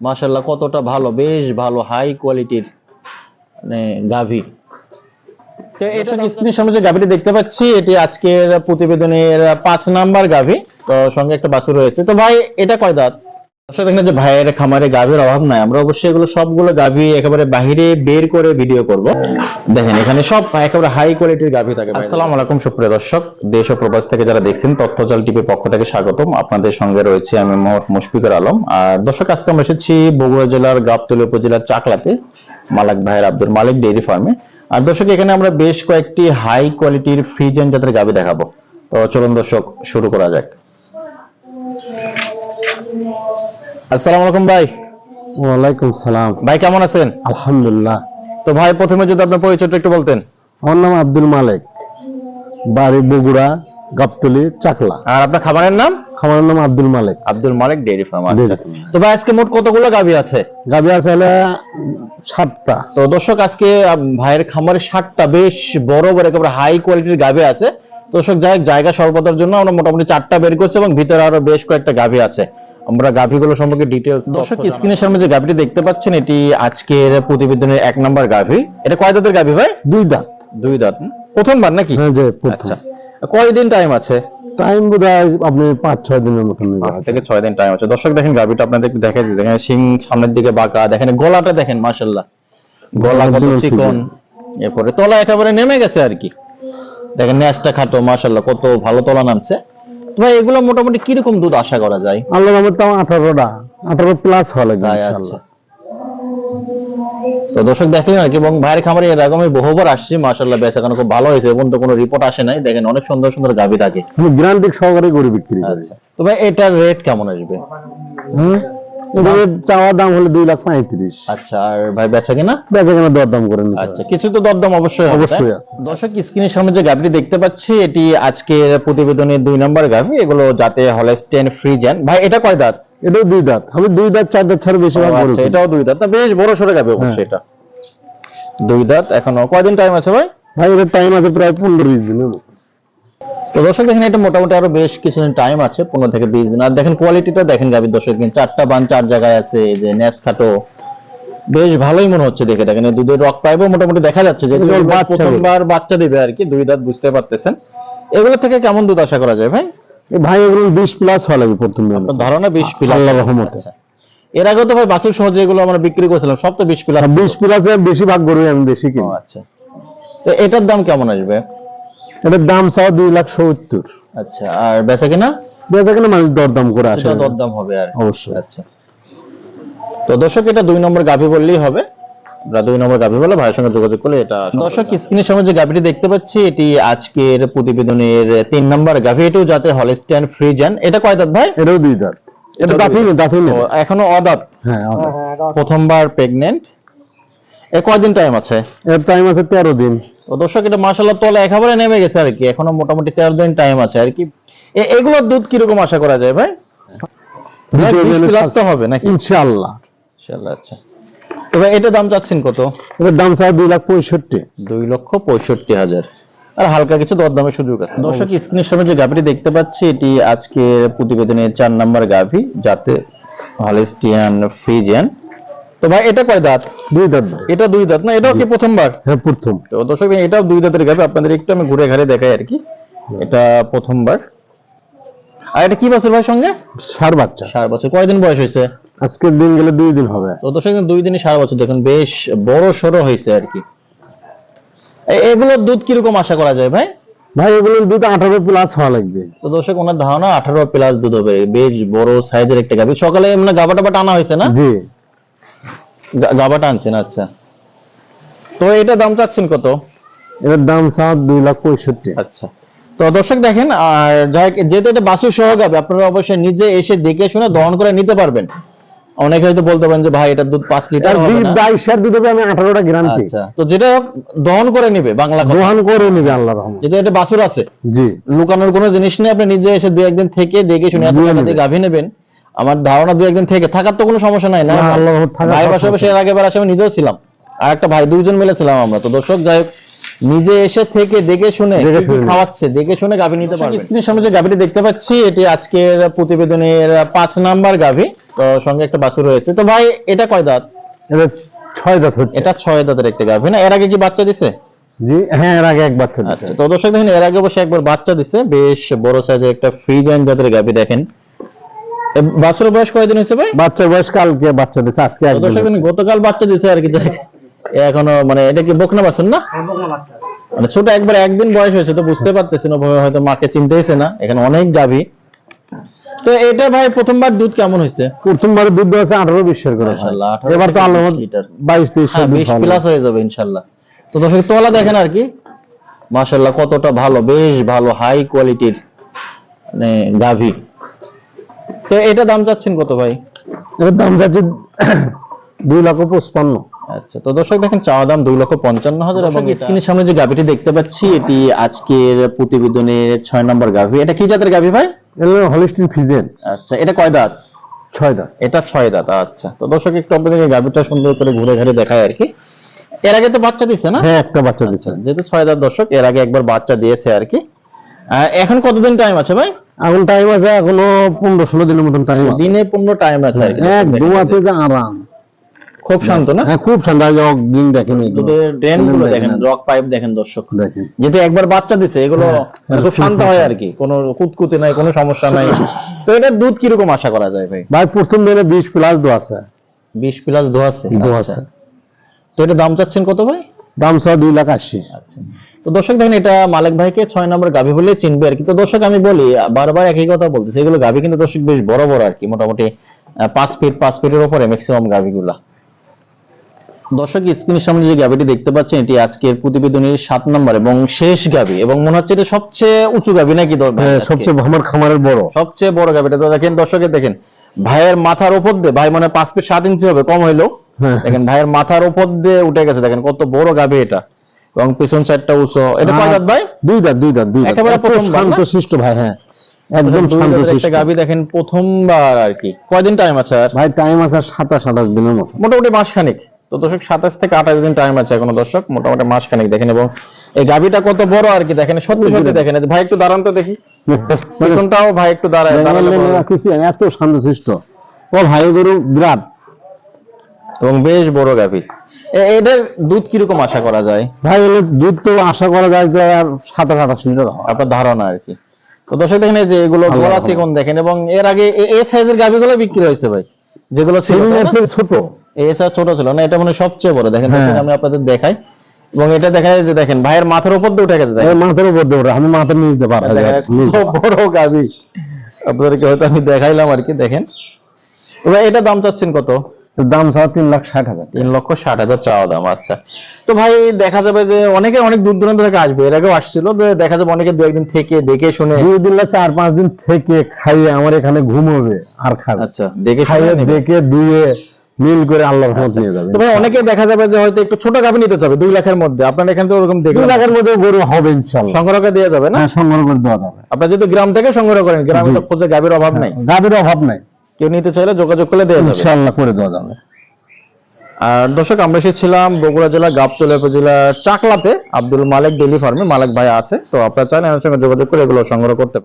মাশাল্লাহ কতটা ভালো বেশ ভালো হাই কোয়ালিটির মানে গাভী। স্ক্রিনের সামনে যে গাভীটি দেখতে পাচ্ছি এটি আজকের প্রতিবেদনের পাঁচ নাম্বার গাভী। তো সঙ্গে একটা বাছুর রয়েছে। তো ভাই এটা কয় দাঁত? দর্শক দেখেন যে ভাইয়ের খামারে গাভীর অভাব নাই, আমরা অবশ্যই এগুলো সবগুলো গাভী একেবারে বাহিরে বের করে ভিডিও করব। দেখেন, এখানে সব একেবারে হাই কোয়ালিটির গাভী থাকে আসসালামু আলাইকুম, সুপ্রিয় দর্শক। দেশ ও প্রবাস থেকে যারা দেখছেন, তথ্যজাল টিভির পক্ষ থেকে স্বাগতম। আপনাদের সঙ্গে রয়েছে আমি মোহাম্মদ মুশফিকুর আলম। আর দর্শক, আজকে আমরা এসেছি বগুড়া জেলার গাবতলী উপজেলার চাকলাতে, মালাক ভাইয়ের আব্দুল মালিক ডেইরি ফার্মে। আর দর্শক, এখানে আমরা বেশ কয়েকটি হাই কোয়ালিটির ফ্রিজেন জাতের গাভী দেখাবো। তো চলুন দর্শক, শুরু করা যাক। আসসালামু আলাইকুম ভাই। ওয়ালাইকুম সালাম। ভাই কেমন আছেন? আলহামদুলিল্লাহ। তো ভাই প্রথমে যদি আপনার পরিচয়টা একটু বলতেন। আমার নাম আব্দুল মালিক। বাড়ি বগুড়া গাবতলি চাকলা। আর আপনার নাম? নাম আব্দুল মালিক। আব্দুল মালিক ডেইরি ফার্ম আচ্ছা। তো ভাই আজকে মোট কতগুলো গাভী আছে? গাবি আছে হলে সাতটা। তো দর্শক আজকে ভাইয়ের খামারে ষাটটা বেশ বড় বড় একেবারে হাই কোয়ালিটির গাভী আছে। দর্শক যাই জায়গা স্বল্পতার জন্য আমরা মোটামুটি চারটা বের করছি এবং ভিতরে আরও বেশ কয়েকটা গাভী আছে। আমরা গাভীগুলো সম্পর্কে ডিটেলস দর্শক স্ক্রিনের সামনে যে গাভীটি দেখতে পাচ্ছেন এটি আজকের প্রতিবেদনের এক নাম্বার গাভী। এটা কয় দাঁতের গাভী ভাই? দুই দাঁত। দুই দাঁত। প্রথমবার নাকি? হ্যাঁ যে প্রথম। আচ্ছা। কয়দিন টাইম আছে? টাইম বোধ আপনি পাঁচ ছয় দিনের মতন পাঁচ থেকে ছয় দিন টাইম আছে। দর্শক দেখেন গাভিটা আপনাদের একটু দেখে দিই। দেখেন শিং সামনের দিকে বাঁকা। দেখেন গলাটা দেখেন মাশাল্লাহ গলা কত চিকন। এরপরে তলা একেবারে নেমে গেছে আর কি। দেখেন ন্যাসটা খাটো মাশাল্লাহ কত ভালো তলা নামছে। ভাই এগুলো মোটামুটি কীরকম দুধ আশা করা যায়? আল্লাহ আমার তাও আঠারোটা। আঠারো প্লাস হওয়া লাগবে ইনশাআল্লাহ। তো দর্শক দেখেন আর কি এবং ভাইয়ের খামারে এর আগে আমি বহুবার আসছি মাশাল্লাহ বেচা কেন খুব ভালো হয়েছে এবং তো কোনো রিপোর্ট আসে নাই। দেখেন অনেক সুন্দর সুন্দর গাভি থাকে। গ্রান্ডিক সহকারে গরু বিক্রি করি। আচ্ছা। তো ভাই এটার রেট কেমন আসবে? হুম চাওয়ার দাম হলো দুই লাখ পঁয়ত্রিশ। আচ্ছা আর ভাই বেচা কিনা? বেচা কেনা দর দাম করে আচ্ছা কিছু তো দরদাম অবশ্যই অবশ্যই আছে। দর্শক স্ক্রিনের সামনে যে গাভীটি দেখতে পাচ্ছি এটি আজকের প্রতিবেদনের দুই নম্বর গাভী এগুলো যাতে হলস্টেন ফ্রিজেন ভাই এটা কয় দাঁত? এটাও দুই দাঁত। আমি দুই দাঁত চার দাঁত ছাড়া বেশি আচ্ছা এটাও দুই দাঁত। বেশ বড় সড়ো গাভী অবশ্যই এটা। দুই দাঁত এখনও কয়দিন টাইম আছে ভাই? ভাই এটার টাইম আছে প্রায় পনেরো বিশ মতো। তো দর্শক দেখেন এটা মোটামুটি আরও বেশ কিছুদিন টাইম আছে পনেরো থেকে বিশ দিন। আর দেখেন কোয়ালিটিটা দেখেন গাভীর দর্শক দিন চারটা বান চার জায়গায় আছে যে ন্যাস খাটো বেশ ভালোই মনে হচ্ছে দেখে দেখেন দুধের রক পাইবো মোটামুটি দেখা যাচ্ছে যে। প্রথমবার বাচ্চা দিবে আর কি দুই দাঁত বুঝতে পারতেছেন। এগুলো থেকে কেমন দুধ আশা করা যায় ভাই? ভাই এগুলো বিশ প্লাস হওয়া লাগবে প্রথম? ধারণা বিশ পিলার আল্লাহর রহমতে। এর আগে তো ভাই বাছুর সহজে এগুলো আমরা বিক্রি করেছিলাম সব তো বিশ পিলার বিশ প্লাসে বেশি ভাগ গরু আমি বেশি কিনি। আচ্ছা। তো এটার দাম কেমন আসবে? এটার দাম চাওয়া দুই লাখ সত্তর। আচ্ছা আর বেচা কিনা? বেচা কেনা মানুষ দরদাম করে আসে। দরদাম হবে আর। অবশ্যই। আচ্ছা। তো দর্শক এটা দুই নম্বর গাভি বললেই হবে। আমরা দুই নম্বর গাভি বলে ভাইয়ের সঙ্গে যোগাযোগ করলে এটা দর্শক স্ক্রিনের সামনে যে গাভিটি দেখতে পাচ্ছি এটি আজকের প্রতিবেদনের তিন নম্বর গাভি। এটাও যাতে হলস্টিয়ান ফ্রিজান এটা কয় দাঁত ভাই? এটাও দুই দাঁত এটা দাঁতই দাঁতই এখনও অদাঁত? হ্যাঁ। প্রথমবার প্রেগনেন্ট কয়দিন টাইম আছে? এর টাইম আছে তেরো দিন। তো দর্শক এটা মাসাল্লাহ তলা একেবারে নেমে গেছে আর কি। এখনও মোটামুটি তেরো দিন টাইম আছে আর কি। এগুলোর দুধ কীরকম আশা করা যায় ভাই? ভাই, দ্বিতীয় 20 দিনে plus তো হবে নাকি? ইনশাআল্লাহ। ইনশাআল্লাহ আচ্ছা। ভাই এটা দাম চাচ্ছেন কত? এটার দাম চাওয়া দুই লাখ পঁয়ষট্টি। দুই লক্ষ পঁয়ষট্টি হাজার। আর হালকা কিছু দরদামের সুযোগ আছে। দর্শক স্ক্রিনের সামনে যে গাভিটি দেখতে পাচ্ছি এটি আজকের প্রতিবেদনের চার নাম্বার গাভি যাতে হলিস্টিয়ান ফ্রিজিয়ান। তো ভাই এটা কয় দাঁত? দুই দাঁত এটা দুই দাঁত না? এটাও কি প্রথমবার? হ্যাঁ প্রথম। তো দর্শক এটাও দুই দাঁতের গাভি। আপনাদের একটু আমি ঘুরে ঘাড়ে দেখাই আর কি। এটা প্রথমবার। আর এটা কি বছর ভাই সঙ্গে? সার বাচ্চা। সার বছর। কয়দিন বয়স হয়েছে? আজকের দিন গেলে দুই দিন হবে। তো দর্শক দুই দিনই সারা বছর। দেখুন বেশ বড় সড়ো হয়েছে আর কি। এগুলোর দুধ কীরকম আশা করা যায় ভাই? ভাই এগুলোর দুধ আঠারো প্লাস হওয়া লাগবে। তো দর্শক ওনার ধারণা আঠারো প্লাস দুধ হবে। বেশ বড় সাইজের একটা গাভি। সকালে মানে গাবা টাবা টানা হয়েছে না? জি। গা- গাবা টানছেন আচ্ছা। তো এটা দাম চাচ্ছেন কত? এটার দাম চাওয়া দুই লাখ পঁয়ষট্টি। আচ্ছা। তো দর্শক দেখেন আর যেহেতু এটা বাসু সহ গাবে আপনারা অবশ্যই নিজে এসে দেখে শুনে দহন করে নিতে পারবেন। অনেকে হয়তো বলতে পারেন যে ভাই এটা দুধ পাঁচ লিটার আর দুই বাইশের দুধ হবে আমি আঠারোটা গ্যারান্টি আচ্ছা। তো যেটা দহন করে নিবে বাংলা দোহান করে নিবে আল্লাহ রহমান যেহেতু এটা বাসুর আছে জি। লুকানোর কোনো জিনিস নেই আপনি নিজে এসে দু একদিন থেকে দেখে শুনে। দিয়ে গাভী নেবেন। আমার ধারণা দু একদিন থেকে থাকার তো কোনো সমস্যা নাই না? ভাই আছে। এর আগে বার আসে আমি নিজেও ছিলাম। আর একটা ভাই দুইজন মিলে ছিলাম আমরা। তো দর্শক যাই নিজে এসে থেকে দেখে শুনে। খাওয়াচ্ছে দেখে শুনে গাভী নিতে পারবেন স্ক্রিনের সামনে যে গাভীটি দেখতে পাচ্ছি এটি আজকের প্রতিবেদনের পাঁচ নাম্বার গাভী। তো সঙ্গে একটা বাছুর রয়েছে। তো ভাই এটা কয় দাঁত? এটা ছয় দাঁত হচ্ছে। এটা ছয় দাঁতের একটা গাভী না? এর আগে কি বাচ্চা দিছে? জি হ্যাঁ এর আগে এক বাচ্চা দিচ্ছে আচ্ছা তো দর্শক দেখেন এর আগে অবশ্যই একবার বাচ্চা দিছে। বেশ বড় সাইজের একটা ফ্রিজাইন জাতের গাভী দেখেন। এ বয়স কয়দিন হয়েছে ভাই? বাচ্চার বয়স কালকে বাচ্চা দিচ্ছে আজকে। গতকাল বাচ্চা দিছে আর কি এখনও মানে এটা কি বকনা বাছুর না? মানে ছোট একবার একদিন বয়স হয়েছে তো বুঝতে পারতেছেন ওভাবে হয়তো মাকে চিনতেইছে না এখানে অনেক গাভী। তো এটা ভাই প্রথমবার দুধ কেমন হয়েছে? প্রথমবার দুধ আছে আঠারো বিশের করে এবার তো আল্লাহ বাইশ তেইশ হ্যাঁ বিশ প্লাস হয়ে যাবে ইনশাল্লাহ তো দর্শক তোলা দেখেন আর কি। মাশাল্লাহ কতটা ভালো বেশ ভালো হাই কোয়ালিটির মানে গাভী। তো এটা দাম চাচ্ছেন কত ভাই? এর দাম যাচ্ছে দুই লক্ষ পঁচপান্ন। আচ্ছা তো দর্শক দেখেন চাওয়া দাম দুই লক্ষ পঞ্চান্ন হাজার এবং স্ক্রিনের সামনে যে গাভীটি দেখতে পাচ্ছি এটি আজকের প্রতিবেদনের ছয় নম্বর গাভী। এটা কি জাতের গাভী ভাই? হলিস্টিন ফিজেন আচ্ছা এটা কয় দাঁত? ছয় দাঁত। এটা ছয় দাঁত আচ্ছা। তো দর্শক একটু আপনাদেরকে গাভীটা সুন্দর করে ঘুরে ঘুরে দেখায় আর কি। এর আগে তো বাচ্চা দিচ্ছে না? হ্যাঁ একটা বাচ্চা দিচ্ছে যেহেতু ছয় দাঁত দর্শক এর আগে একবার বাচ্চা দিয়েছে আর কি। আহ, এখন কতদিন টাইম আছে ভাই? এখন টাইম আছে এখনও পনেরো ষোলো দিনের মতন টাইম দিনে পনেরো টাইম আছে এক দুয়াতে যে আরাম। খুব শান্ত না? হ্যাঁ খুব ঠান্ডা যে অগ্নিং দেখেন। ড্রেনগুলো দেখেন, রক পাইপ দেখেন দর্শক। দেখেন। যেহেতু একবার বাচ্চা দিছে এগুলো হ্যাঁ, খুব শান্ত হয় আর কি। কোনো কুতকুতে নাই কোনো সমস্যা নাই। তো এটার দুধ কীরকম আশা করা যায় ভাই? ভাই প্রথম দিনে বিশ প্লাস দো আছে। বিশ প্লাস দু আছে? দো আচ্ছা। আছে। তো এটা দাম চাচ্ছেন কত ভাই? দাম সহ দুই লাখ আশি। আচ্ছা। তো দর্শক দেখেন এটা মালিক ভাইকে ছয় নম্বর গাভী বলে চিনবে আর কি। তো দর্শক আমি বলি বারবার একই কথা বলতেছি এগুলো গাভী কিন্তু দর্শক বেশ বড় বড় আর কি মোটামুটি পাঁচ ফিট পাঁচ ফিটের উপরে ম্যাক্সিমাম গাভীগুলা। দর্শক স্ক্রিনের সামনে যে গাভীটি দেখতে পাচ্ছেন এটি আজকের প্রতিবেদনের সাত নম্বর এবং শেষ গাভী। এবং মনে হচ্ছে এটা সবচেয়ে উঁচু গাভী নাকি হ্যাঁ? সবচেয়ে আমার খামারের বড়। সবচেয়ে বড় গাভীটা। তো দেখেন দর্শকে দেখেন ভাইয়ের মাথার উপর দিয়ে ভাই মানে পাঁচ ফিট সাত ইঞ্চি হবে কম হইল হ্যাঁ। দেখেন ভাইয়ের মাথার উপর দিয়ে উঠে গেছে দেখেন কত বড় গাভী এটা। এবং পিছন সাইডটা উঁচু। এটা কয় দাঁত ভাই? দুই দাঁত দুই দাঁত দুই দাঁত। একেবারে না? শান্ত শিষ্ট ভাই হ্যাঁ। একদম শান্ত শিষ্ট গাভী দেখেন প্রথমবার আর কি। কয়দিন টাইম আছে আর? ভাই টাইম আছে সাতাশ আঠাশ দিনের মতো। মোটামুটি মাস খানিক তো দর্শক সাতাশ থেকে আঠাশ দিন টাইম আছে এখনও দর্শক। মোটামুটি মাস খানিক দেখেন এবং এই গাভীটা কত বড় আর কি দেখেন সত্যি সত্যি দেখেন। ভাই একটু দাঁড়ান তো দেখি। পিছনটাও ভাই একটু দাঁড়ায় দাঁড়ালে এত শান্ত শিষ্ট ও ভাই গরু বিরাট। এবং বেশ বড় গাভী। এদের দুধ কীরকম আশা করা যায়? ভাই এলে দুধ তো আশা করা যায় যে আর সাতাশ আঠাশ লিটার আপনার ধারণা আর কি। তো দর্শক দেখেন যে এগুলো গলা চিকন দেখেন এবং এর আগে এ- এই সাইজের গাভীগুলো বিক্রি হয়েছে ভাই যেগুলো ছিল। ছোট। এসা ছোট ছিল না এটা মানে সবচেয়ে বড়। দেখেন হ্যাঁ। আমি আপনাদের দেখাই। এবং এটা দেখা যায় যে দেখেন ভাইয়ের মাথার উপর দিয়ে উঠে গেছে দেখেন। মাথার উপর দিয়ে ওঠে, আমি মাথার নিচ দিয়ে পার হয়ে দেখেন, বড় গাভী। আপনাদেরকে হয়তো আমি দেখাইলাম আর কি দেখেন। এবার এটা দাম চাচ্ছেন কত? দাম ছাড়া তিন লাখ ষাট হাজার তিন লক্ষ ষাট হাজার চাওয়া দাম আচ্ছা। তো ভাই দেখা যাবে যে অনেকে অনেক দূর দূরান্ত থেকে আসবে এর আগেও আসছিল যে দেখা যাবে অনেকে দু একদিন থেকে দেখে শুনে। দুই দিন না চার পাঁচ দিন থেকে খাইয়ে আমার এখানে ঘুমোবে আর খাবে। আচ্ছা দেখে খাইয়ে দেখে দুয়ে মিল করে আল্লাহর রহমত নিয়ে যাবে। তো ভাই অনেকে দেখা যাবে যে হয়তো একটু ছোট গাভী নিতে চাবে দুই লাখের মধ্যে। আপনার এখানে তো ওরকম দুই দেখলাম লাখের মধ্যে গরু হবে ইনশাল্লাহ। সংগ্রহকে দেওয়া যাবে না? হ্যাঁ সংগ্রহ করে দেওয়া যাবে। আপনার যেহেতু গ্রাম থেকে সংগ্রহ করেন গ্রামে। তো খোঁজে গাভীর অভাব নাই। গাভীর অভাব নাই। কেউ নিতে চাইলে যোগাযোগ করলে দেওয়া যাবে। ইনশাআল্লাহ করে দেওয়া যাবে। আর দর্শক আমরা এসেছিলাম বগুড়া জেলা গাবতলা উপজেলা চাকলাতে। আব্দুল মালিক ডেলি ফার্মে মালিক ভাই আছে তো আপনারা চাইলে আমার সঙ্গে যোগাযোগ করে এগুলো সংগ্রহ করতে পারেন।